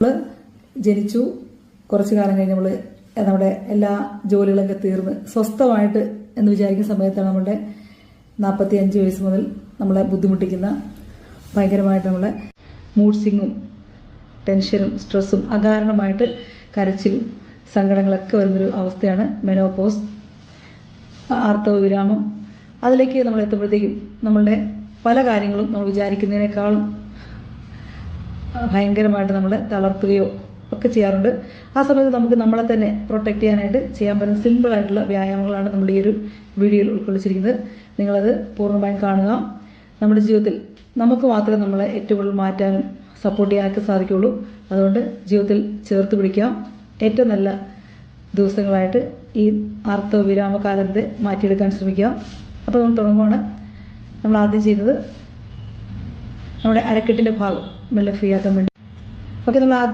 നമ്മൾ ജനിച്ചു. കുറച്ച് കാലം കഴിഞ്ഞ് നമ്മൾ നമ്മുടെ എല്ലാ ജോലികളൊക്കെ തീർന്ന് സ്വസ്ഥമായിട്ട് എന്ന് വിചാരിക്കുന്ന സമയത്താണ് നമ്മുടെ നാൽപ്പത്തി അഞ്ച് വയസ്സ് മുതൽ നമ്മളെ ബുദ്ധിമുട്ടിക്കുന്ന ഭയങ്കരമായിട്ട് നമ്മളെ മൂഡ് സിങ്ങും ടെൻഷനും സ്ട്രെസ്സും അകാരണമായിട്ട് കരച്ചിലും സങ്കടങ്ങളൊക്കെ വരുന്നൊരു അവസ്ഥയാണ് മെനോപോസ് ആർത്തവ വിരാമം അതിലേക്ക് നമ്മൾ എത്തുമ്പോഴത്തേക്കും നമ്മളുടെ പല കാര്യങ്ങളും നമ്മൾ വിചാരിക്കുന്നതിനേക്കാളും ഭയങ്കരമായിട്ട് നമ്മൾ തളർത്തുകയോ ഒക്കെ ചെയ്യാറുണ്ട്. ആ സമയത്ത് നമുക്ക് നമ്മളെ തന്നെ പ്രൊട്ടക്റ്റ് ചെയ്യാനായിട്ട് ചെയ്യാൻ പറ്റുന്ന സിമ്പിൾ ആയിട്ടുള്ള വ്യായാമങ്ങളാണ് നമ്മൾ ഈ ഒരു വീഡിയോയിൽ ഉൾക്കൊള്ളിച്ചിരിക്കുന്നത്. നിങ്ങളത് പൂർണമായും കാണുക. നമ്മുടെ ജീവിതത്തിൽ നമുക്ക് മാത്രമേ നമ്മളെ ഏറ്റവും കൂടുതൽ മാറ്റാനും സപ്പോർട്ട് ചെയ്യാനൊക്കെ സാധിക്കുകയുള്ളൂ. അതുകൊണ്ട് ജീവിതത്തിൽ ചേർത്ത് പിടിക്കാം. ഏറ്റവും നല്ല ദിവസങ്ങളായിട്ട് ഈ ആർത്തവ വിരാമകാലത്തെ മാറ്റിയെടുക്കാൻ ശ്രമിക്കാം. അപ്പോൾ നമ്മൾ തുടങ്ങുകയാണ് നമ്മൾ ആദ്യം ചെയ്യുന്നത് നമ്മുടെ അരക്കെട്ടിന്റെ ഭാഗം മെല്ലെ ഫ്രീ ആക്കാൻ വേണ്ടി. ഓക്കെ നമ്മൾ